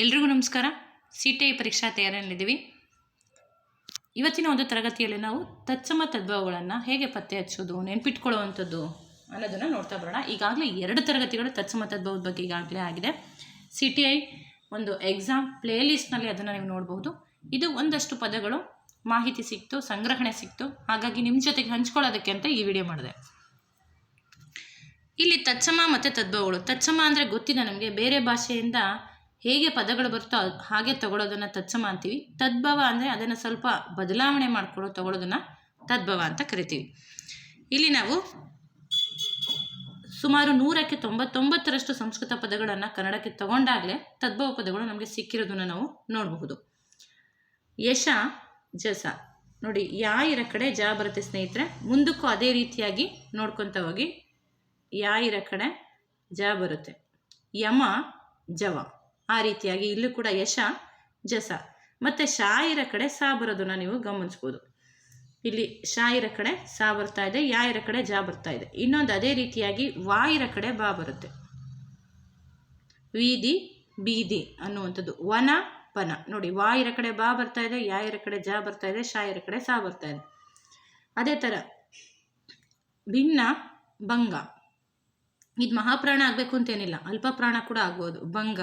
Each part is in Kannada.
ಎಲ್ರಿಗೂ ನಮಸ್ಕಾರ. ಸಿ ಟಿ ಐ ಪರೀಕ್ಷಾ ತಯಾರಿಯಲ್ಲಿದ್ದೀವಿ. ಇವತ್ತಿನ ಒಂದು ತರಗತಿಯಲ್ಲಿ ನಾವು ತತ್ಸಮ ತದ್ಭವಗಳನ್ನು ಹೇಗೆ ಪತ್ತೆ ಹಚ್ಚೋದು ನೆನ್ಪಿಟ್ಕೊಳ್ಳುವಂಥದ್ದು ಅನ್ನೋದನ್ನು ನೋಡ್ತಾ ಬರೋಣ. ಈಗಾಗಲೇ ಎರಡು ತರಗತಿಗಳು ತತ್ಸಮ ತದ್ಭವದ ಬಗ್ಗೆ ಈಗಾಗಲೇ ಆಗಿದೆ. ಸಿ ಟಿ ಐ ಒಂದು ಎಕ್ಸಾಮ್ ಪ್ಲೇಲಿಸ್ಟ್ನಲ್ಲಿ ಅದನ್ನು ನೀವು ನೋಡಬಹುದು ಇದು ಒಂದಷ್ಟು ಪದಗಳು ಮಾಹಿತಿ ಸಿಕ್ತು, ಸಂಗ್ರಹಣೆ ಸಿಕ್ತು. ಹಾಗಾಗಿ ನಿಮ್ಮ ಜೊತೆಗೆ ಹಂಚ್ಕೊಳ್ಳೋದಕ್ಕೆ ಅಂತ ಈ ವಿಡಿಯೋ ಮಾಡಿದೆ. ಇಲ್ಲಿ ತತ್ಸಮ ಮತ್ತು ತದ್ಭವಗಳು. ತತ್ಸಮ ಅಂದರೆ ಗೊತ್ತಿದೆ ನಮಗೆ. ಬೇರೆ ಭಾಷೆಯಿಂದ ಹೇಗೆ ಪದಗಳು ಬರುತ್ತೋ ಹಾಗೆ ತಗೊಳ್ಳೋದನ್ನು ತತ್ಸಮ ಅಂತೀವಿ. ತದ್ಭವ ಅಂದರೆ ಅದನ್ನು ಸ್ವಲ್ಪ ಬದಲಾವಣೆ ಮಾಡಿಕೊಳ್ಳೋ ತಗೊಳ್ಳೋದನ್ನು ತದ್ಭವ ಅಂತ ಕರಿತೀವಿ. ಇಲ್ಲಿ ನಾವು ಸುಮಾರು ನೂರಕ್ಕೆ ತೊಂಬತ್ತೊಂಬತ್ತರಷ್ಟು ಸಂಸ್ಕೃತ ಪದಗಳನ್ನು ಕನ್ನಡಕ್ಕೆ ತಗೊಂಡಾಗಲೇ ತದ್ಭವ ಪದಗಳು ನಮಗೆ ಸಿಕ್ಕಿರೋದನ್ನು ನಾವು ನೋಡಬಹುದು. ಯಶ, ಜಸ. ನೋಡಿ, ಯಾ ಇರೋ ಕಡೆ ಜ ಬರುತ್ತೆ ಸ್ನೇಹಿತರೆ. ಮುಂದಕ್ಕೂ ಅದೇ ರೀತಿಯಾಗಿ ನೋಡ್ಕೊತ ಹೋಗಿ. ಯಾ ಇರೋ ಕಡೆ ಜ ಬರುತ್ತೆ. ಯಮ, ಜವ. ಆ ರೀತಿಯಾಗಿ ಇಲ್ಲೂ ಕೂಡ ಯಶ, ಜಸ. ಮತ್ತು ಶಾಯಿರ ಕಡೆ ಸಾ ಬರೋದನ್ನು ನೀವು ಗಮನಿಸ್ಬೋದು. ಇಲ್ಲಿ ಶಾಯಿರ ಕಡೆ ಸಾ ಬರ್ತಾ ಇದೆ, ಯಾಯಿರ ಕಡೆ ಜಾ ಬರ್ತಾ ಇದೆ. ಇನ್ನೊಂದು ಅದೇ ರೀತಿಯಾಗಿ ವಾಯಿರ ಕಡೆ ಬಾ ಬರುತ್ತೆ. ವೀದಿ, ಬೀದಿ ಅನ್ನುವಂಥದ್ದು. ವನ, ಪನ. ನೋಡಿ, ವಾಯಿರ ಕಡೆ ಬಾ ಬರ್ತಾ ಇದೆ, ಯಾಯಿರ ಕಡೆ ಜಾ ಬರ್ತಾ ಇದೆ, ಶಾಯಿರ ಕಡೆ ಸಾ ಬರ್ತಾ ಇದೆ. ಅದೇ ಥರ ಭಿನ್ನ, ಭಂಗ. ಇದು ಮಹಾಪ್ರಾಣ ಆಗಬೇಕು ಅಂತೇನಿಲ್ಲ ಅಲ್ಪ ಪ್ರಾಣ ಕೂಡ ಆಗ್ಬೋದು. ಭಂಗ.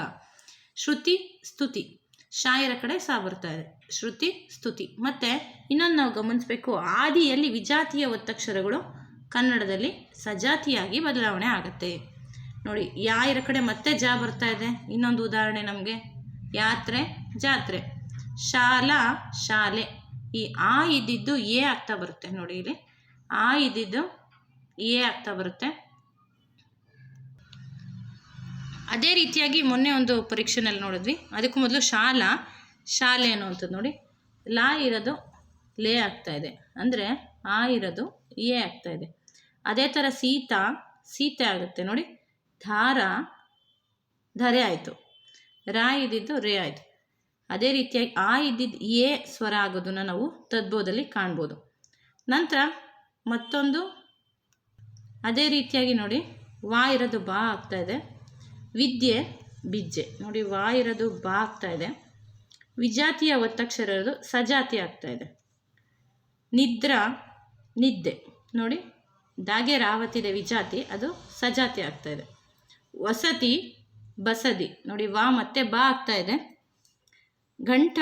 ಶ್ರುತಿ ಸ್ತುತಿ. ಶಾಯರ ಕಡೆ ಸಾ ಬರ್ತಾ ಇದೆ. ಶ್ರುತಿ ಸ್ತುತಿ. ಮತ್ತೆ ಇನ್ನೊಂದು ನಾವು ಗಮನಿಸಬೇಕು, ಆದಿಯಲ್ಲಿ ವಿಜಾತಿಯ ಒತ್ತಕ್ಷರಗಳು ಕನ್ನಡದಲ್ಲಿ ಸಜಾತಿಯಾಗಿ ಬದಲಾವಣೆ ಆಗುತ್ತೆ. ನೋಡಿ, ಯಾಯರ ಕಡೆ ಮತ್ತೆ ಜಾ ಬರ್ತಾ ಇದೆ. ಇನ್ನೊಂದು ಉದಾಹರಣೆ ನಮಗೆ. ಯಾತ್ರೆ, ಜಾತ್ರೆ. ಶಾಲಾ, ಶಾಲೆ. ಈ ಆ ಇದ್ದಿದ್ದು ಎ ಆಗ್ತಾ ಬರುತ್ತೆ. ನೋಡಿ ಇಲ್ಲಿ. ಆ ಇದ್ದಿದ್ದು ಎ ಆಗ್ತಾ ಬರುತ್ತೆ. ಅದೇ ರೀತಿಯಾಗಿ ಮೊನ್ನೆ ಒಂದು ಪರೀಕ್ಷೆನಲ್ಲಿ ನೋಡಿದ್ವಿ. ಅದಕ್ಕೂ ಮೊದಲು ಶಾಲಾ. ಶಾಲೆ ಅನ್ನುವಂಥದ್ದು ನೋಡಿ. ಲಾ ಇರೋದು ಲೇ ಆಗ್ತಾ ಇದೆ. ಅಂದರೆ ಆ ಇರೋದು ಎ ಆಗ್ತಾ ಇದೆ. ಅದೇ ಥರ ಸೀತಾ, ಸೀತೆ ಆಗುತ್ತೆ ನೋಡಿ. ಧಾರ, ಧರೆ ಆಯಿತು. ರಾ ಇದ್ದಿದ್ದು ರೇ ಆಯಿತು. ಅದೇ ರೀತಿಯಾಗಿ ಆ ಇದ್ದಿದ್ದು ಎ ಸ್ವರ ಆಗೋದನ್ನು ನಾವು ತದ್ಬೋದಲ್ಲಿ ಕಾಣ್ಬೋದು. ನಂತರ ಮತ್ತೊಂದು. ಅದೇ ರೀತಿಯಾಗಿ ನೋಡಿ, ವಾ ಇರೋದು ಬಾ ಆಗ್ತಾ ಇದೆ. ವಿದ್ಯೆ, ಬಿಜ್ಜೆ. ನೋಡಿ ವಾ ಇರೋದು ಬಾ ಆಗ್ತಾ ಇದೆ. ವಿಜಾತಿಯ ಒತ್ತಕ್ಷರ ಇರೋದು ಸಜಾತಿ ಆಗ್ತಾ ಇದೆ. ನಿದ್ರಾ, ನಿದ್ದೆ. ನೋಡಿ, ದಾಗೆ ರಾವತಿದೆ ವಿಜಾತಿ, ಅದು ಸಜಾತಿ ಆಗ್ತಾ ಇದೆ. ವಸತಿ, ಬಸದಿ. ನೋಡಿ, ವಾ ಮತ್ತೆ ಬಾ ಆಗ್ತಾ ಇದೆ. ಗಂಟ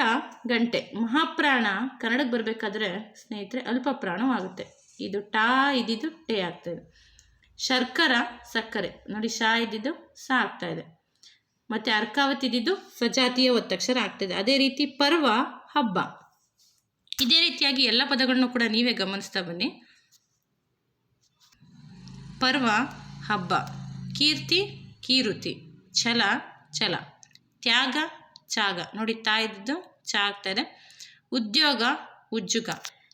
ಗಂಟೆ ಮಹಾಪ್ರಾಣ, ಕನ್ನಡಕ್ಕೆ ಬರಬೇಕಾದ್ರೆ ಸ್ನೇಹಿತರೆ ಅಲ್ಪ ಪ್ರಾಣವಾಗುತ್ತೆ ಇದು ಟಾ ಇದ್ದಿದ್ದು ಟೇ ಆಗ್ತಾ ಇದೆ. ಶರ್ಕರ, ಸಕ್ಕರೆ. ನೋಡಿ, ಶಾ ಇದ್ದಿದ್ದು, ಸ ಆಗ್ತಾ ಇದೆ. ಮತ್ತು ಇದ್ದಿದ್ದು ಸಜಾತಿಯ ಒತ್ತಕ್ಷರ ಆಗ್ತಿದೆ ಅದೇ ರೀತಿ ಪರ್ವ, ಹಬ್ಬ. ಇದೇ ರೀತಿಯಾಗಿ ಎಲ್ಲ ಪದಗಳನ್ನು ಕೂಡ ನೀವೇ ಗಮನಿಸ್ತಾ ಬನ್ನಿ. ಪರ್ವ, ಹಬ್ಬ. ಕೀರ್ತಿ, ಕೀರುತಿ. ಛಲ ಛಲ. ತ್ಯಾಗ ಚಾಗ ನೋಡಿ, ತಾ ಇದ್ದಿದ್ದು ಚಾ ಆಗ್ತಾ ಇದೆ. ಉದ್ಯೋಗ, ಉಜ್ಜುಗ.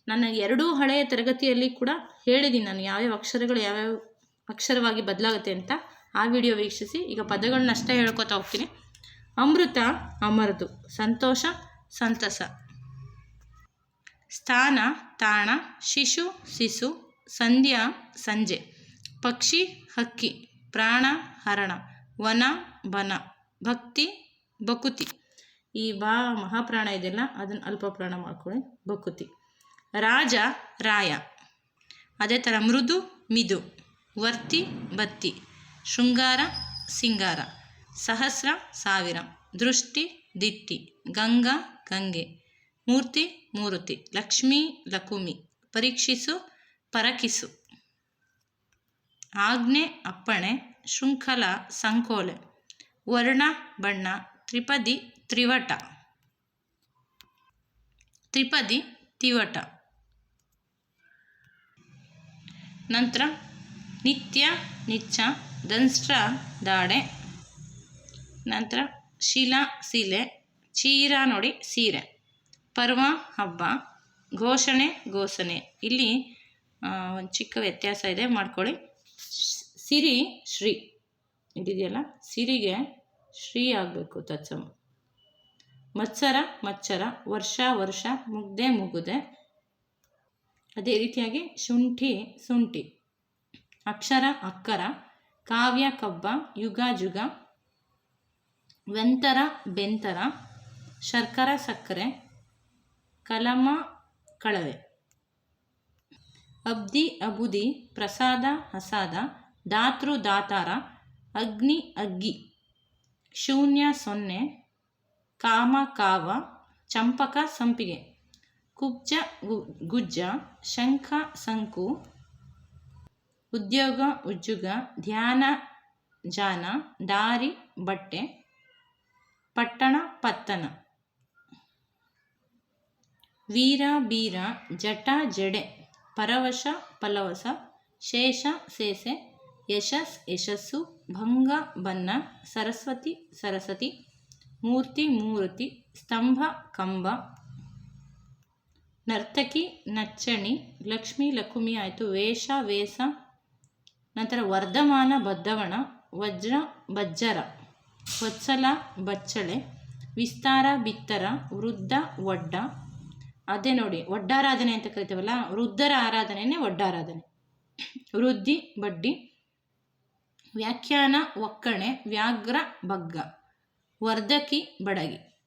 ನನ್ನ ಎರಡೂ ಹಳೆಯ ತರಗತಿಯಲ್ಲಿ ಕೂಡ ಹೇಳಿದ್ದೀನಿ. ನಾನು ಯಾವ್ಯಾವ ಅಕ್ಷರಗಳು, ಯಾವ್ಯಾವ ಅಕ್ಷರವಾಗಿ ಬದಲಾಗುತ್ತೆ ಅಂತ ಆ ವಿಡಿಯೋ ವೀಕ್ಷಿಸಿ. ಈಗ ಪದಗಳನ್ನ ಅಷ್ಟೇ ಹೇಳ್ಕೊತಾ ಹೋಗ್ತೀನಿ. ಅಮೃತ, ಅಮರದು. ಸಂತೋಷ, ಸಂತಸ. ಸ್ಥಾನ, ತಾಣ. ಶಿಶು ಶಿಶು ಸಂಧ್ಯಾ, ಸಂಜೆ. ಪಕ್ಷಿ, ಹಕ್ಕಿ. ಪ್ರಾಣ, ಹರಣ. ವನ, ಬನ. ಭಕ್ತಿ ಬಕುತಿ ಈ ಬಾ ಮಹಾಪ್ರಾಣ ಇದೆಯಲ್ಲ, ಅದನ್ನು ಅಲ್ಪ ಪ್ರಾಣ ಮಾಡ್ಕೊಳ್ಳಿ. ಬಕುತಿ ರಾಜ, ರಾಯ. ಅದೇ ಥರ ಮೃದು, ಮಿದು. ವರ್ತಿ ಬತ್ತಿ, ಶೃಂಗಾರ ಸಿಂಗಾರ, ಸಹಸ್ರ ಸಾವಿರ, ದೃಷ್ಟಿ ದಿಟ್ಟಿ, ಗಂಗಾ ಗಂಗೆ, ಮೂರ್ತಿ ಮೂರುತಿ, ಲಕ್ಷ್ಮೀ ಲಕುಮಿ, ಪರೀಕ್ಷಿಸು ಪರಕಿಸು. ಆಜ್ಞೆ ಅಪ್ಪಣೆ, ಶೃಂಖಲ ಸಂಕೋಲೆ, ವರ್ಣ ಬಣ್ಣ, ತ್ರಿಪದಿ ತ್ರಿವಟ. ತ್ರಿಪದಿ ತಿವಟ ನಂತರ ನಿತ್ಯ, ನಿಚ್ಚ ದಂಸ್ಟ್ರ ದಾಡೆ. ನಂತರ ಶಿಲಾ ಶಿಲೆ ಚೀರ ನೋಡಿ ಸೀರೆ. ಪರ್ವ, ಹಬ್ಬ, ಘೋಷಣೆ ಘೋಷಣೆ. ಇಲ್ಲಿ ಒಂದು ಚಿಕ್ಕ ವ್ಯತ್ಯಾಸ ಇದೆ, ಮಾಡ್ಕೊಳ್ಳಿ. ಸಿರಿ, ಶ್ರೀ. ಇದೆಯಲ್ಲ ಸಿರಿಗೆ ಶ್ರೀ ಆಗಬೇಕು ತತ್ಸಮ. ಮತ್ಸರ ಮಚ್ಚರ ವರ್ಷ ವರ್ಷ, ಮುಗ್ದೆ, ಮುಗುದೆ. ಅದೇ ರೀತಿಯಾಗಿ ಶುಂಠಿ ಶುಂಠಿ. ಅಕ್ಷರ, ಅಕ್ಕರ, ಕಾವ್ಯ ಕಬ್ಬ ಯುಗ, ಜುಗ, ವೆಂತರ, ಬೆಂತರ, ಶರ್ಕರ, ಸಕ್ಕರೆ, ಕಲಮ, ಕಳವೆ. ಅಬ್ದಿ, ಅಬುದಿ, ಪ್ರಸಾದ ಹಸಾದ ದಾತೃ ದಾತಾರ, ಅಗ್ನಿ, ಅಗ್ಗಿ, ಶೂನ್ಯ, ಸೊನ್ನೆ, ಕಾಮ, ಕಾವ, ಚಂಪಕ, ಸಂಪಿಗೆ, ಕುಬ್ಜ ಗುಜ್ಜ, ಶಂಖ, ಸಂಕು ಉದ್ಯೋಗ, ಉಜ್ಜುಗ, ಧ್ಯಾನ, ಜಾನ, ದಾರಿ, ಬಟ್ಟೆ, ಪಟ್ಟಣ, ಪತ್ತನ. ವೀರ, ಬೀರ, ಜಟ, ಜಡೆ, ಪರವಶ ಪಲವಸ ಶೇಷ, ಸೇಸೆ, ಯಶಸ್, ಯಶಸ್ಸು, ಭಂಗ, ಬನ್ನ, ಸರಸ್ವತಿ ಸರಸ್ವತಿ ಮೂರ್ತಿ ಮೂರ್ತಿ, ಸ್ತಂಭ, ಕಂಬ. ನರ್ತಕಿ, ನಚ್ಚಣಿ, ಲಕ್ಷ್ಮಿ ಲಕುಮಿ ಆಯಿತು. ವೇಷ ವೇಷ ನಂತರ ವರ್ಧಮಾನ ಬದ್ಧವಣ ವಜ್ರ ಬಜ್ಜರ, ವತ್ಸಲ ಬಚ್ಚಳೆ, ವಿಸ್ತಾರ ಬಿತ್ತರ, ವೃದ್ಧ ಒಡ್ಡ ಅದೇ ನೋಡಿ ಒಡ್ಡಾರಾಧನೆ ಅಂತ ಕರಿತೇವಲ್ಲ, ವೃದ್ಧರ ಆರಾಧನೆಯೇ ಒಡ್ಡಾರಾಧನೆ ವೃದ್ಧಿ, ಬಡ್ಡಿ. ವ್ಯಾಖ್ಯಾನ, ಒಕ್ಕಣೆ, ವ್ಯಾಘ್ರ, ಬಗ್ಗ. ವರ್ಧಕಿ, ಬಡಗಿ.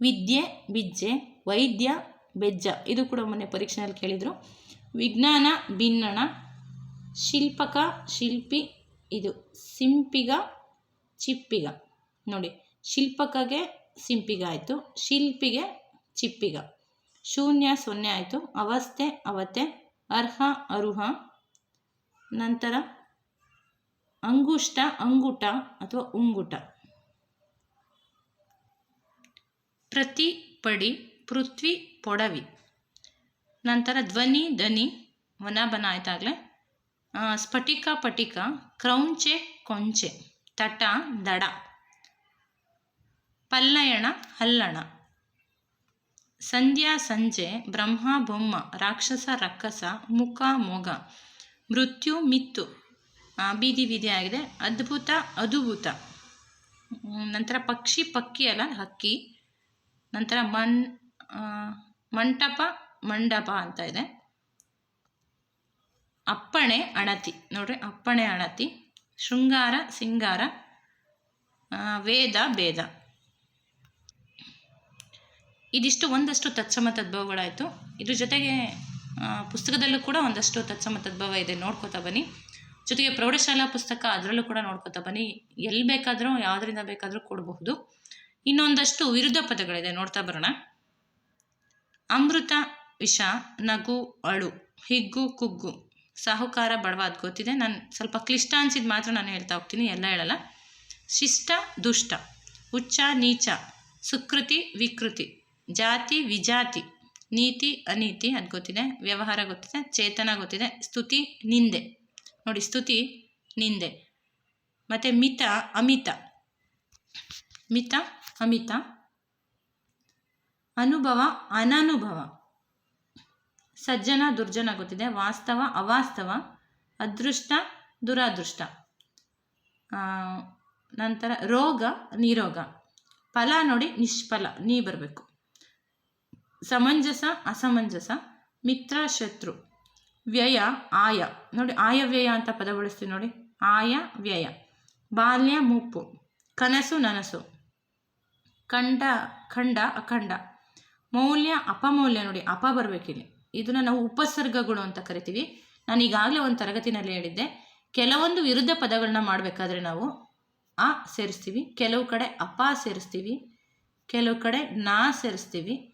ವಿದ್ಯೆ, ಬಿಜ್ಜೆ, ವೈದ್ಯ, ಬೆಜ್ಜ. ಇದು ಕೂಡ ಮೊನ್ನೆ ಪರೀಕ್ಷೆಯಲ್ಲಿ ಕೇಳಿದರು. ವಿಜ್ಞಾನ, ಭಿನ್ನಣ ಶಿಲ್ಪಕ, ಶಿಲ್ಪಿ, ಇದು ಸಿಂಪಿಗ, ಚಿಪ್ಪಿಗ. ನೋಡಿ, ಶಿಲ್ಪಕಗೆ ಸಿಂಪಿಗ ಆಯಿತು, ಶಿಲ್ಪಿಗೆ ಚಿಪ್ಪಿಗ. ಶೂನ್ಯ, ಸೊನ್ನೆ ಆಯಿತು, ಅವಸ್ಥೆ, ಅವತೆ, ಅರ್ಹ, ಅರುಹ. ನಂತರ ಅಂಗುಷ್ಟ, ಅಂಗುಟ ಅಥವಾ ಉಂಗುಟ. ಪ್ರತಿ ಪಡಿ, ಪೃಥ್ವಿ, ಪೊಡವಿ. ನಂತರ ಧ್ವನಿ ದನಿ ವನ ಬನ ಆಯ್ತಾಗಲೇ. ಸ್ಫಟಿಕ ಪಟಿಕ, ಕ್ರೌಂಚೆ ಕೊಂಚೆ, ತಟ ದಡ. ಪಲ್ಲಯಣ ಹಲ್ಲಣ. ಸಂಧ್ಯಾ ಸಂಜೆ, ಬ್ರಹ್ಮ ಬೊಮ್ಮ, ರಾಕ್ಷಸ ರಕ್ಕಸ, ಮುಖ ಮೊಗ. ಮೃತ್ಯು ಮಿತ್ತು. ಬೀದಿ ಬೀದಿ ಆಗಿದೆ. ಅದ್ಭುತ ಅದ್ಭುತ. ನಂತರ ಪಕ್ಷಿ ಪಕ್ಕಿ ಅಲ್ಲ, ಹಕ್ಕಿ. ನಂತರ ಮನ್ ಮಂಟಪ, ಮಂಡಪ ಅಂತ ಇದೆ. ಅಪ್ಪಣೆ ಅಣತಿ. ನೋಡ್ರಿ, ಅಪ್ಪಣೆ ಅಣತಿ. ಶೃಂಗಾರ, ಸಿಂಗಾರ ವೇದ, ಭೇದ. ಇದಿಷ್ಟು ಒಂದಷ್ಟು ತತ್ಸಮ ತದ್ಭವಗಳಾಯಿತು. ಇದ್ರ ಜೊತೆಗೆ ಪುಸ್ತಕದಲ್ಲೂ ಕೂಡ ಒಂದಷ್ಟು ತತ್ಸಮ ತದ್ಭವ ಇದೆ, ನೋಡ್ಕೋತಾ ಬನ್ನಿ. ಜೊತೆಗೆ ಪ್ರೌಢಶಾಲಾ ಪುಸ್ತಕ ಅದರಲ್ಲೂ ಕೂಡ ನೋಡ್ಕೋತಾ ಬನ್ನಿ. ಎಲ್ಲಿ ಬೇಕಾದರೂ, ಯಾವುದರಿಂದ ಬೇಕಾದರೂ ಕೊಡಬಹುದು. ಇನ್ನೊಂದಷ್ಟು ವಿರುದ್ಧ ಪದಗಳಿದೆ, ನೋಡ್ತಾ ಬರೋಣ. ಅಮೃತ, ವಿಷ, ನಗು, ಅಳು, ಹಿಗ್ಗು, ಕುಗ್ಗು. ಸಾಹುಕಾರ ಬಡವ ಅದು ಗೊತ್ತಿದೆ. ನಾನು ಸ್ವಲ್ಪ ಕ್ಲಿಷ್ಟ ಅನ್ಸಿದ್ದು ಮಾತ್ರ ನಾನು ಹೇಳ್ತಾ ಹೋಗ್ತೀನಿ, ಎಲ್ಲ ಹೇಳಲ್ಲ. ಶಿಷ್ಟ, ದುಷ್ಟ ಉಚ್ಚ ನೀಚ, ಸುಕೃತಿ, ವಿಕೃತಿ, ಜಾತಿ, ವಿಜಾತಿ, ನೀತಿ, ಅನೀತಿ, ಅದು ಗೊತ್ತಿದೆ. ವ್ಯವಹಾರ ಗೊತ್ತಿದೆ, ಚೇತನ ಗೊತ್ತಿದೆ, ಸ್ತುತಿ, ನಿಂದೆ. ನೋಡಿ, ಸ್ತುತಿ, ನಿಂದೆ. ಮತ್ತು ಮಿತ, ಅಮಿತ. ಮಿತ, ಅಮಿತ. ಅನುಭವ, ಅನನುಭವ. ಸಜ್ಜನ ದುರ್ಜನ ಗೊತ್ತಿದೆ. ವಾಸ್ತವ, ಅವಾಸ್ತವ, ಅದೃಷ್ಟ, ದುರಾದೃಷ್ಟ. ನಂತರ ರೋಗ, ನಿರೋಗ. ಫಲ ನೋಡಿ ನಿಷ್ಫಲ, ನೀ ಬರಬೇಕು. ಸಮಂಜಸ, ಅಸಮಂಜಸ, ಮಿತ್ರ, ಶತ್ರು. ವ್ಯಯ, ಆಯ. ನೋಡಿ ಆಯವ್ಯಯ ಅಂತ ಪದ ಬಳಸ್ತೀವಿ ನೋಡಿ. ಆಯ, ವ್ಯಯ. ಬಾಲ್ಯ ಮುಪ್ಪು ಕನಸು, ನನಸು. ಖಂಡ ಖಂಡ, ಅಖಂಡ. ಮೌಲ್ಯ, ಅಪಮೌಲ್ಯ ನೋಡಿ. ಅಪ ಬರಬೇಕಿಲ್ಲಿ. ಇದನ್ನು ನಾವು ಉಪಸರ್ಗಗಳು ಅಂತ ಕರಿತೀವಿ. ನಾನು ಈಗಾಗಲೇ ಒಂದು ತರಗತಿನಲ್ಲಿ ಹೇಳಿದ್ದೆ. ಕೆಲವೊಂದು ವಿರುದ್ಧ ಪದಗಳನ್ನ ಮಾಡಬೇಕಾದ್ರೆ ನಾವು ಆ ಸೇರಿಸ್ತೀವಿ. ಕೆಲವು ಕಡೆ ಅಪ ಸೇರಿಸ್ತೀವಿ. ಕೆಲವು ಕಡೆ ನಾ ಸೇರಿಸ್ತೀವಿ.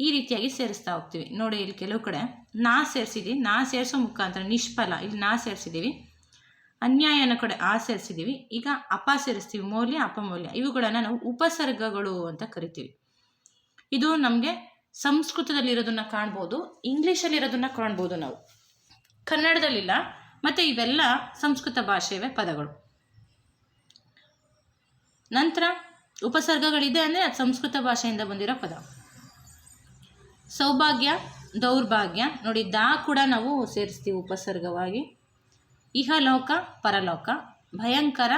ಈ ರೀತಿಯಾಗಿ ಸೇರಿಸ್ತಾ ಹೋಗ್ತೀವಿ. ನೋಡಿ ಇಲ್ಲಿ ಕೆಲವು ಕಡೆ ನಾ ಸೇರಿಸಿದ್ದೀವಿ ನಾ ಸೇರಿಸೋ ಮುಖಾಂತರ ನಿಷ್ಫಲ. ಇಲ್ಲಿ ನಾ ಸೇರಿಸಿದ್ದೀವಿ. ಅನ್ಯಾಯನ ಕಡೆ ಆ ಸೇರಿಸಿದ್ದೀವಿ. ಈಗ ಅಪ ಸೇರಿಸ್ತೀವಿ. ಮೌಲ್ಯ, ಅಪಮೌಲ್ಯ. ಇವುಗಳನ್ನು ನಾವು ಉಪಸರ್ಗಗಳು ಅಂತ ಕರಿತೀವಿ. ಇದು ನಮಗೆ ಸಂಸ್ಕೃತದಲ್ಲಿರೋದನ್ನ ಕಾಣ್ಬೋದು, ಇಂಗ್ಲೀಷಲ್ಲಿರೋದನ್ನ ಕಾಣ್ಬೋದು ನಾವು. ಕನ್ನಡದಲ್ಲಿಲ್ಲ, ಮತ್ತು ಇವೆಲ್ಲ ಸಂಸ್ಕೃತ ಭಾಷೆಯವೇ ಪದಗಳು. ನಂತರ ಉಪಸರ್ಗಗಳಿದೆ ಅಂದರೆ ಅದು ಸಂಸ್ಕೃತ ಭಾಷೆಯಿಂದ ಬಂದಿರೋ ಪದ. ಸೌಭಾಗ್ಯ, ದೌರ್ಭಾಗ್ಯ, ನೋಡಿ ದಾ ಕೂಡ ನಾವು ಸೇರಿಸ್ತೀವಿ ಉಪಸರ್ಗವಾಗಿ. ಇಹಲೋಕ, ಪರಲೋಕ, ಭಯಂಕರ,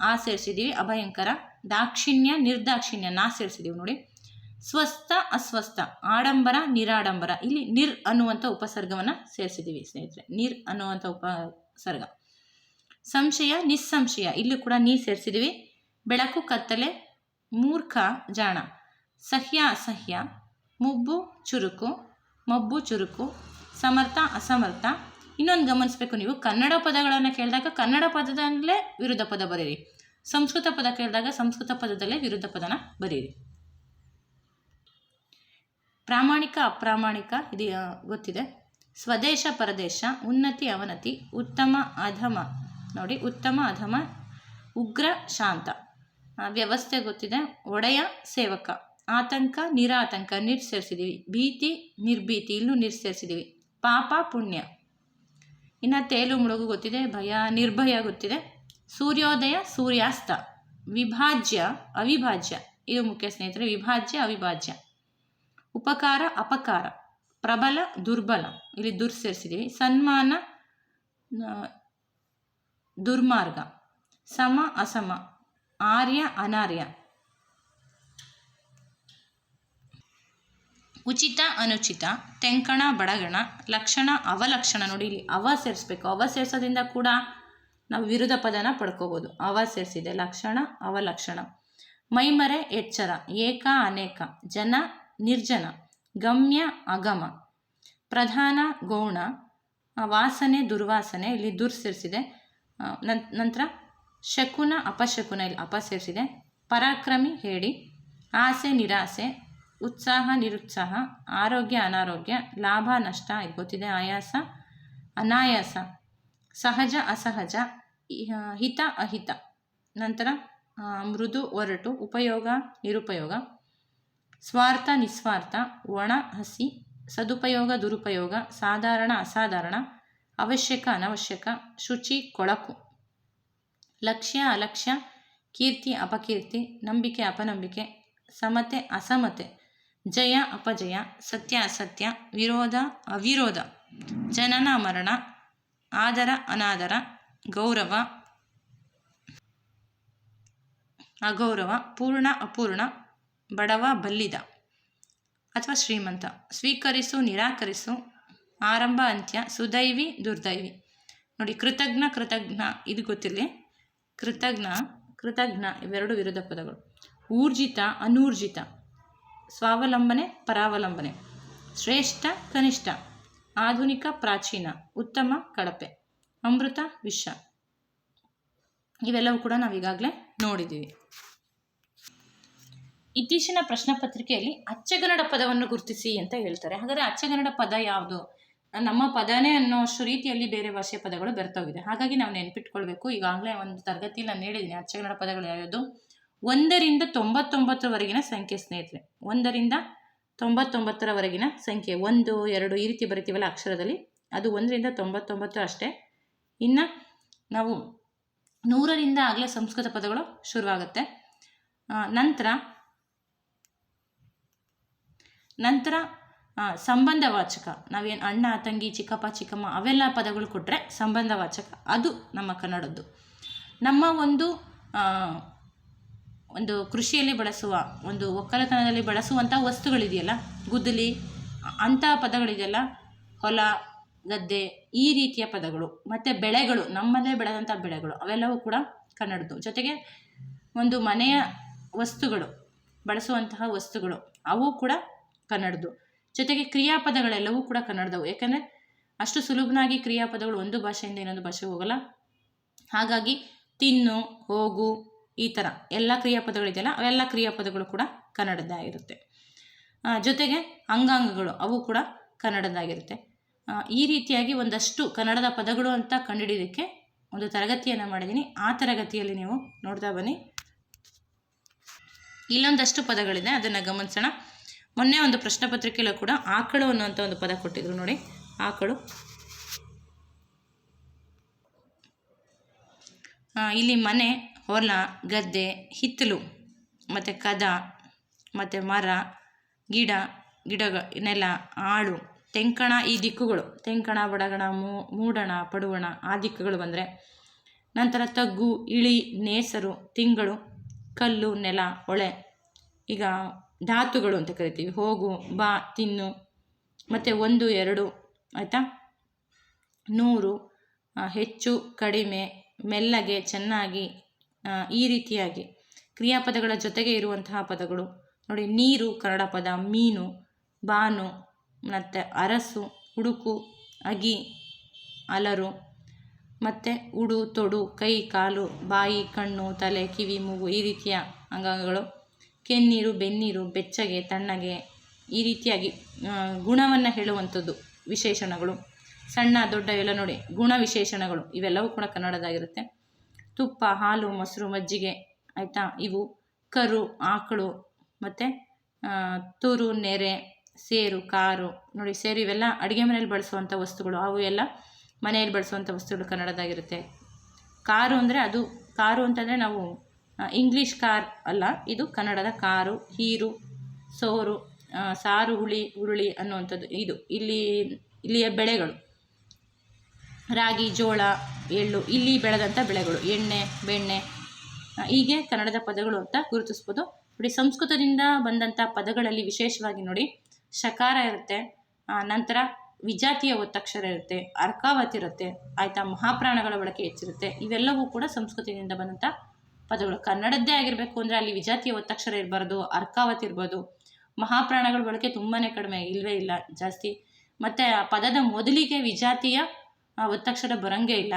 ಆ ಸೇರಿಸಿದ್ದೀವಿ, ಅಭಯಂಕರ, ದಾಕ್ಷಿಣ್ಯ, ನಿರ್ದಾಕ್ಷಿಣ್ಯ, ನಾ ಸೇರಿಸಿದ್ದೀವಿ ನೋಡಿ. ಸ್ವಸ್ಥ, ಅಸ್ವಸ್ಥ, ಆಡಂಬರ, ನಿರಾಡಂಬರ. ಇಲ್ಲಿ ನಿರ್ ಅನ್ನುವಂಥ ಉಪಸರ್ಗವನ್ನು ಸೇರಿಸಿದ್ದೀವಿ ಸ್ನೇಹಿತರೆ. ನಿರ್ ಅನ್ನುವಂಥ ಉಪಸರ್ಗ. ಸಂಶಯ, ನಿಸ್ಸಂಶಯ. ಇಲ್ಲೂ ಕೂಡ ನೀ ಸೇರಿಸಿದ್ದೀವಿ. ಬೆಳಕು, ಕತ್ತಲೆ, ಮೂರ್ಖ, ಜಾಣ. ಸಹ್ಯ, ಅಸಹ್ಯ. ಮುಬ್ಬು, ಚುರುಕು. ಮಬ್ಬು, ಚುರುಕು. ಸಮರ್ಥ, ಅಸಮರ್ಥ. ಇನ್ನೊಂದು ಗಮನಿಸಬೇಕು ನೀವು. ಕನ್ನಡ ಪದಗಳನ್ನು ಕೇಳಿದಾಗ ಕನ್ನಡ ಪದದಲ್ಲೇ ವಿರುದ್ಧ ಪದ ಬರೀರಿ. ಸಂಸ್ಕೃತ ಪದ ಕೇಳಿದಾಗ ಸಂಸ್ಕೃತ ಪದದಲ್ಲೇ ವಿರುದ್ಧ ಪದನ ಬರೀರಿ. ಪ್ರಾಮಾಣಿಕ, ಅಪ್ರಾಮಾಣಿಕ, ಇದು ಗೊತ್ತಿದೆ. ಸ್ವದೇಶ, ಪರದೇಶ, ಉನ್ನತಿ, ಅವನತಿ, ಉತ್ತಮ, ಅಧಮ. ನೋಡಿ, ಉತ್ತಮ, ಅಧಮ, ಉಗ್ರ, ಶಾಂತ. ವ್ಯವಸ್ಥೆ ಗೊತ್ತಿದೆ. ಒಡೆಯ, ಸೇವಕ. ಆತಂಕ, ನಿರಾತಂಕ ನೀರು ಸೇರಿಸಿದ್ದೀವಿ ಭೀತಿ, ನಿರ್ಭೀತಿ, ಇಲ್ಲೂ ನೀರು ಸೇರಿಸಿದ್ದೀವಿ ಪಾಪ, ಪುಣ್ಯ. ಇನ್ನು ತೇಲು, ಮುಳುಗು ಗೊತ್ತಿದೆ. ಭಯ, ನಿರ್ಭಯ ಗೊತ್ತಿದೆ. ಸೂರ್ಯೋದಯ, ಸೂರ್ಯಾಸ್ತ. ವಿಭಾಜ್ಯ, ಅವಿಭಾಜ್ಯ. ಇದು ಮುಖ್ಯ ಸ್ನೇಹಿತರೆ, ವಿಭಾಜ್ಯ, ಅವಿಭಾಜ್ಯ. ಉಪಕಾರ, ಅಪಕಾರ, ಪ್ರಬಲ, ದುರ್ಬಲ. ಇಲ್ಲಿ ದುರ್ ಸೇರಿಸಿದ್ದೀವಿ ಸನ್ಮಾನ ದುರ್ಮಾರ್ಗ. ಸಮ, ಅಸಮ. ಆರ್ಯ, ಅನಾರ್ಯ. ಉಚಿತ, ಅನುಚಿತ. ತೆಂಕಣ, ಬಡಗಣ. ಲಕ್ಷಣ, ಅವಲಕ್ಷಣ. ನೋಡಿ, ಇಲ್ಲಿ ಅವ ಸೇರಿಸ್ಬೇಕು. ಅವ ಸೇರಿಸೋದ್ರಿಂದ ಕೂಡ ನಾವು ವಿರುದ್ಧ ಪದನ ಪಡ್ಕೋಬೋದು. ಅವ ಸೇರಿಸಿದೆ. ಲಕ್ಷಣ, ಅವಲಕ್ಷಣ. ಮೈಮರೆ, ಎಚ್ಚರ. ಏಕ, ಅನೇಕ. ಜನ ನಿರ್ಜನ, ಗಮ್ಯ, ಅಗಮ, ಪ್ರಧಾನ, ಗೌಣ ವಾಸನೆ, ದುರ್ವಾಸನೆ ಇಲ್ಲಿ ದುರ್ ಸೇರಿಸಿದೆ. ನಂತರ ಶಕುನ, ಅಪಶಕುನ ಇಲ್ಲಿ ಅಪ ಸೇರಿಸಿದೆ. ಪರಾಕ್ರಮಿ ಹೇಳಿ ಆಸೆ, ನಿರಾಸೆ, ಉತ್ಸಾಹ, ನಿರುತ್ಸಾಹ, ಆರೋಗ್ಯ, ಅನಾರೋಗ್ಯ, ಲಾಭ, ನಷ್ಟ ಇದು ಗೊತ್ತಿದೆ ಆಯಾಸ, ಅನಾಯಾಸ, ಸಹಜ, ಅಸಹಜ ಹಿತ, ಅಹಿತ. ನಂತರ ಮೃದು, ಒರಟು, ಉಪಯೋಗ, ನಿರುಪಯೋಗ. ಸ್ವಾರ್ಥ, ನಿಸ್ವಾರ್ಥ, ಒಣ, ಹಸಿ, ಸದುಪಯೋಗ, ದುರುಪಯೋಗ, ಸಾಧಾರಣ, ಅಸಾಧಾರಣ, ಅವಶ್ಯಕ, ಅನವಶ್ಯಕ, ಶುಚಿ, ಕೊಳಕು. ಲಕ್ಷ್ಯ, ಅಲಕ್ಷ್ಯ, ಕೀರ್ತಿ, ಅಪಕೀರ್ತಿ, ನಂಬಿಕೆ, ಅಪನಂಬಿಕೆ, ಸಮತೆ, ಅಸಮತೆ, ಜಯ, ಅಪಜಯ, ಸತ್ಯ, ಅಸತ್ಯ, ವಿರೋಧ, ಅವಿರೋಧ, ಜನನ, ಮರಣ, ಆದರ, ಅನಾದರ, ಗೌರವ, ಅಗೌರವ, ಪೂರ್ಣ, ಅಪೂರ್ಣ ಬಡವ ಬಲ್ಲಿದ ಅಥವಾ ಶ್ರೀಮಂತ. ಸ್ವೀಕರಿಸು, ನಿರಾಕರಿಸು, ಆರಂಭ, ಅಂತ್ಯ, ಸುದೈವಿ, ದುರ್ದೈವಿ. ನೋಡಿ, ಕೃತಜ್ಞ ಕೃತಜ್ಞ, ಇದು ಗೊತ್ತಿರಲಿ. ಕೃತಜ್ಞ ಕೃತಜ್ಞ ಇವೆರಡು ವಿರುದ್ಧ ಪದಗಳು. ಊರ್ಜಿತ, ಅನೂರ್ಜಿತ. ಸ್ವಾವಲಂಬನೆ, ಪರಾವಲಂಬನೆ. ಶ್ರೇಷ್ಠ, ಕನಿಷ್ಠ. ಆಧುನಿಕ, ಪ್ರಾಚೀನ. ಉತ್ತಮ, ಕಳಪೆ. ಅಮೃತ, ವಿಷ. ಇವೆಲ್ಲವೂ ಕೂಡ ನಾವೀಗಾಗಲೇ ನೋಡಿದ್ದೀವಿ. ಇತ್ತೀಚಿನ ಪ್ರಶ್ನೆ ಪತ್ರಿಕೆಯಲ್ಲಿ ಅಚ್ಚಗನ್ನಡ ಪದವನ್ನು ಗುರುತಿಸಿ ಅಂತ ಹೇಳ್ತಾರೆ. ಹಾಗಾದರೆ ಅಚ್ಚಗನ್ನಡ ಪದ ಯಾವುದು? ನಮ್ಮ ಪದನೇ ಅನ್ನೋಷ್ಟು ರೀತಿಯಲ್ಲಿ ಬೇರೆ ಭಾಷೆಯ ಪದಗಳು ಬೆರ್ತೋಗಿದೆ. ಹಾಗಾಗಿ ನಾವು ನೆನ್ಪಿಟ್ಕೊಳ್ಬೇಕು. ಈಗಾಗಲೇ ಒಂದು ತರಗತಿ ನಾನು ಹೇಳಿದ್ದೀನಿ. ಅಚ್ಚಗನ್ನಡ ಪದಗಳು ಯಾವ್ಯಾವುದು? ಒಂದರಿಂದ ತೊಂಬತ್ತೊಂಬತ್ತರವರೆಗಿನ ಸಂಖ್ಯೆ ಸ್ನೇಹಿತರೆ. ಒಂದರಿಂದ ತೊಂಬತ್ತೊಂಬತ್ತರವರೆಗಿನ ಸಂಖ್ಯೆ. ಒಂದು, ಎರಡು ಈ ರೀತಿ ಬರಿತೀವಲ್ಲ ಅಕ್ಷರದಲ್ಲಿ. ಅದು ಒಂದರಿಂದ ತೊಂಬತ್ತೊಂಬತ್ತು ಅಷ್ಟೇ. ಇನ್ನು ನಾವು ನೂರರಿಂದ ಆಗಲೇ ಸಂಸ್ಕೃತ ಪದಗಳು ಶುರುವಾಗುತ್ತೆ. ನಂತರ ನಂತರ ಸಂಬಂಧವಾಚಕ ನಾವೇನು ಅಣ್ಣ, ತಂಗಿ, ಚಿಕ್ಕಪ್ಪ, ಚಿಕ್ಕಮ್ಮ, ಅವೆಲ್ಲ ಪದಗಳು ಕೊಟ್ಟರೆ ಸಂಬಂಧವಾಚಕ ಅದು ನಮ್ಮ ಕನ್ನಡದ್ದು. ನಮ್ಮ ಒಂದು ಒಂದು ಕೃಷಿಯಲ್ಲಿ ಬಳಸುವ, ಒಂದು ಒಕ್ಕಲತನದಲ್ಲಿ ಬಳಸುವಂಥ ವಸ್ತುಗಳಿದೆಯಲ್ಲ, ಗುದ್ದಲಿ, ಅಂಥ ಪದಗಳಿದೆಯಲ್ಲ, ಹೊಲ, ಗದ್ದೆ, ಈ ರೀತಿಯ ಪದಗಳು. ಮತ್ತು ಬೆಳೆಗಳು ನಮ್ಮಲ್ಲೇ ಬೆಳೆದಂಥ ಬೆಳೆಗಳು, ಅವೆಲ್ಲವೂ ಕೂಡ ಕನ್ನಡದ್ದು. ಜೊತೆಗೆ ಒಂದು ಮನೆಯ ವಸ್ತುಗಳು, ಬಳಸುವಂತಹ ವಸ್ತುಗಳು, ಅವು ಕೂಡ ಕನ್ನಡದ್ದು. ಜೊತೆಗೆ ಕ್ರಿಯಾಪದಗಳೆಲ್ಲವೂ ಕೂಡ ಕನ್ನಡದವು. ಯಾಕಂದರೆ ಅಷ್ಟು ಸುಲಭನಾಗಿ ಕ್ರಿಯಾಪದಗಳು ಒಂದು ಭಾಷೆಯಿಂದ ಇನ್ನೊಂದು ಭಾಷೆಗೆ ಹೋಗಲ್ಲ. ಹಾಗಾಗಿ ತಿನ್ನು, ಹೋಗು, ಈ ಥರ ಎಲ್ಲ ಕ್ರಿಯಾಪದಗಳಿದೆಯಲ್ಲ, ಅವೆಲ್ಲ ಕ್ರಿಯಾಪದಗಳು ಕೂಡ ಕನ್ನಡದ್ದಾಗಿರುತ್ತೆ. ಜೊತೆಗೆ ಅಂಗಾಂಗಗಳು ಅವು ಕೂಡ ಕನ್ನಡದ್ದಾಗಿರುತ್ತೆ. ಈ ರೀತಿಯಾಗಿ ಒಂದಷ್ಟು ಕನ್ನಡದ ಪದಗಳು ಅಂತ ಕಂಡುಹಿಡಿಯೋದಕ್ಕೆ ಒಂದು ತರಗತಿಯನ್ನು ಮಾಡಿದ್ದೀನಿ. ಆ ತರಗತಿಯಲ್ಲಿ ನೀವು ನೋಡ್ತಾ ಬನ್ನಿ. ಇಲ್ಲೊಂದಷ್ಟು ಪದಗಳಿದೆ, ಅದನ್ನು ಗಮನಿಸೋಣ. ಮೊನ್ನೆ ಒಂದು ಪ್ರಶ್ನೆ ಪತ್ರಿಕೆಯಲ್ಲೂ ಕೂಡ ಆಕಳು ಅನ್ನುವಂಥ ಒಂದು ಪದ ಕೊಟ್ಟಿದ್ರು ನೋಡಿ. ಆಕಳು. ಇಲ್ಲಿ ಮನೆ, ಹೊಲ, ಗದ್ದೆ, ಹಿತ್ತಲು, ಮತ್ತು ಕದ, ಮತ್ತು ಮರ, ಗಿಡ, ಗಿಡಗ, ನೆಲ, ಆಳು, ತೆಂಕಣ ಈ ದಿಕ್ಕುಗಳು. ತೆಂಕಣ, ಬಡಗಣ, ಮೂ, ಮೂಡಣ, ಪಡುವಣ ಆ ದಿಕ್ಕುಗಳು ಬಂದರೆ ನಂತರ ತಗ್ಗು, ಇಳಿ, ನೇಸರು, ತಿಂಗಳು, ಕಲ್ಲು, ನೆಲ, ಹೊಳೆ. ಈಗ ಧಾತುಗಳು ಅಂತ ಕರಿತೀವಿ. ಹೋಗು, ಬಾ, ತಿನ್ನು. ಮತ್ತು ಒಂದು, ಎರಡು, ಆಯಿತಾ? ನೂರು ಹೆಚ್ಚು, ಕಡಿಮೆ, ಮೆಲ್ಲಗೆ, ಚೆನ್ನಾಗಿ ಈ ರೀತಿಯಾಗಿ. ಕ್ರಿಯಾಪದಗಳ ಜೊತೆಗೆ ಇರುವಂತಹ ಪದಗಳು. ನೋಡಿ, ನೀರು ಕನ್ನಡ ಪದ ಮೀನು, ಬಾನು, ಮತ್ತು ಅರಸು ಹುಡುಕು ಅಗಿ, ಅಲರು. ಮತ್ತು ಉಡು, ತೊಡು, ಕೈ, ಕಾಲು, ಬಾಯಿ, ಕಣ್ಣು, ತಲೆ, ಕಿವಿ, ಮೂಗು, ಈ ರೀತಿಯ ಅಂಗಾಂಗಗಳು. ಕೆನ್ನೀರು, ಬೆನ್ನೀರು, ಬೆಚ್ಚಗೆ, ತಣ್ಣಗೆ ಈ ರೀತಿಯಾಗಿ ಗುಣವನ್ನು ಹೇಳುವಂಥದ್ದು ವಿಶೇಷಣಗಳು. ಸಣ್ಣ, ದೊಡ್ಡ ಎಲ್ಲ ನೋಡಿ, ಗುಣ ವಿಶೇಷಣಗಳು. ಇವೆಲ್ಲವೂ ಕೂಡ ಕನ್ನಡದಾಗಿರುತ್ತೆ. ತುಪ್ಪ, ಹಾಲು, ಮೊಸರು, ಮಜ್ಜಿಗೆ, ಆಯಿತಾ? ಇವು ಕರು, ಆಕಳು ಮತ್ತು ತುರು, ನೆರೆ, ಸೇರು, ಕಾರು. ನೋಡಿ, ಸೇರು ಇವೆಲ್ಲ ಅಡುಗೆ ಮನೆಯಲ್ಲಿ ಬಳಸುವಂಥ ವಸ್ತುಗಳು. ಅವು ಎಲ್ಲ ಮನೆಯಲ್ಲಿ ಬಳಸುವಂಥ ವಸ್ತುಗಳು ಕನ್ನಡದಾಗಿರುತ್ತೆ. ಕಾರು ಅಂದರೆ ಅದು, ಕಾರು ಅಂತಂದರೆ ನಾವು ಇಂಗ್ಲೀಷ್ ಕಾರ್ ಅಲ್ಲ, ಇದು ಕನ್ನಡದ ಕಾರು, ಹೀರು, ಸೋರು ಸಾರು, ಹುಳಿ, ಹುರುಳಿ ಅನ್ನುವಂಥದ್ದು ಇದು. ಇಲ್ಲಿ, ಇಲ್ಲಿಯ ಬೆಳೆಗಳು. ರಾಗಿ, ಜೋಳ, ಎಳ್ಳು, ಇಲ್ಲಿ ಬೆಳೆದಂಥ ಬೆಳೆಗಳು. ಎಣ್ಣೆ, ಬೆಣ್ಣೆ ಹೀಗೆ ಕನ್ನಡದ ಪದಗಳು ಅಂತ ಗುರುತಿಸ್ಬೋದು. ನೋಡಿ, ಸಂಸ್ಕೃತದಿಂದ ಬಂದಂಥ ಪದಗಳಲ್ಲಿ ವಿಶೇಷವಾಗಿ ನೋಡಿ, ಶಕಾರ ಇರುತ್ತೆ ನಂತರ ವಿಜಾತಿಯ ಒತ್ತಕ್ಷರ ಇರುತ್ತೆ, ಅರ್ಕಾವತಿ ಇರುತ್ತೆ, ಆಯಿತಾ ಮಹಾಪ್ರಾಣಗಳ ಬಳಕೆ ಹೆಚ್ಚಿರುತ್ತೆ, ಇವೆಲ್ಲವೂ ಕೂಡ ಸಂಸ್ಕೃತದಿಂದ ಬಂದಂಥ ಪದಗಳು ಕನ್ನಡದ್ದೇ ಆಗಿರಬೇಕು ಅಂದರೆ ಅಲ್ಲಿ ವಿಜಾತಿಯ ಒತ್ತಕ್ಷರ ಇರಬಾರ್ದು, ಅರ್ಕಾವತ್ ಇರ್ಬೋದು. ಮಹಾಪ್ರಾಣಗಳ ಬಳಕೆ ತುಂಬಾ ಕಡಿಮೆ ಇಲ್ಲವೇ ಇಲ್ಲ, ಜಾಸ್ತಿ. ಮತ್ತು ಆ ಪದದ ಮೊದಲಿಗೆ ವಿಜಾತಿಯ ಒತ್ತಕ್ಷರ ಬರೋಂಗೇ ಇಲ್ಲ.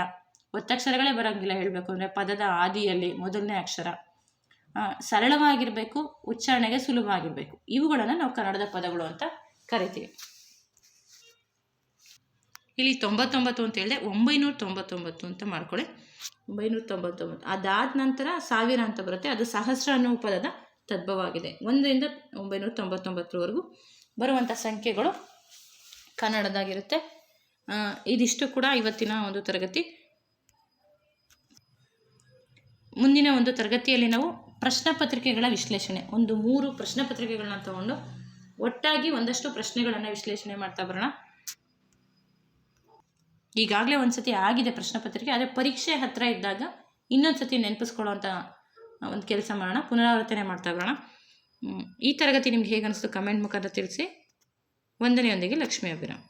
ಒತ್ತಕ್ಷರಗಳೇ ಬರೋಂಗಿಲ್ಲ ಹೇಳಬೇಕು ಅಂದರೆ ಪದದ ಆದಿಯಲ್ಲಿ, ಮೊದಲನೇ ಅಕ್ಷರ. ಸರಳವಾಗಿರಬೇಕು, ಉಚ್ಚಾರಣೆಗೆ ಸುಲಭವಾಗಿರಬೇಕು. ಇವುಗಳನ್ನು ನಾವು ಕನ್ನಡದ ಪದಗಳು ಅಂತ ಕರಿತೀವಿ. ಇಲ್ಲಿ ತೊಂಬತ್ತೊಂಬತ್ತು ಅಂತ ಹೇಳಿದೆ, ಒಂಬೈನೂರ ತೊಂಬತ್ತೊಂಬತ್ತು ಅಂತ ಮಾಡ್ಕೊಳ್ಳಿ. ಒಂಬೈನೂರ ತೊಂಬತ್ತೊಂಬತ್ತು ಅದಾದ ನಂತರ ಸಾವಿರ ಅಂತ ಬರುತ್ತೆ. ಅದು ಸಹಸ್ರ ಅನ್ನೋ ಪದದ ತದ್ಭವಾಗಿದೆ. ಒಂದರಿಂದ ಒಂಬೈನೂರ ತೊಂಬತ್ತೊಂಬತ್ತರವರೆಗೂ ಬರುವಂಥ ಸಂಖ್ಯೆಗಳು ಕನ್ನಡದಾಗಿರುತ್ತೆ. ಇದಿಷ್ಟು ಕೂಡ ಇವತ್ತಿನ ಒಂದು ತರಗತಿ. ಮುಂದಿನ ಒಂದು ತರಗತಿಯಲ್ಲಿ ನಾವು ಪ್ರಶ್ನೆ ಪತ್ರಿಕೆಗಳ ವಿಶ್ಲೇಷಣೆ. ಒಂದು ಮೂರು ಪ್ರಶ್ನೆ ಪತ್ರಿಕೆಗಳನ್ನ ತಗೊಂಡು ಒಟ್ಟಾಗಿ ಒಂದಷ್ಟು ಪ್ರಶ್ನೆಗಳನ್ನು ವಿಶ್ಲೇಷಣೆ ಮಾಡ್ತಾ ಬರೋಣ. ಈಗಾಗಲೇ ಒಂದು ಸತಿ ಆಗಿದೆ ಪ್ರಶ್ನೆ ಪತ್ರಿಕೆ ಆದರೆ ಪರೀಕ್ಷೆ ಹತ್ತಿರ ಇದ್ದಾಗ ಇನ್ನೊಂದು ಸತಿ ನೆನಪಿಸ್ಕೊಳ್ಳೋವಂಥ ಒಂದು ಕೆಲಸ ಮಾಡೋಣ, ಪುನರಾವರ್ತನೆ ಮಾಡ್ತಾ ಬರೋಣ. ಈ ತರಗತಿ ನಿಮ್ಗೆ ಹೇಗೆ ಅನಿಸ್ತು ಕಮೆಂಟ್ ಮುಖಾಂತರ ತಿಳಿಸಿ. ವಂದನೆಯೊಂದಿಗೆ ಲಕ್ಷ್ಮೀ ಅಭಿರಾಮ್.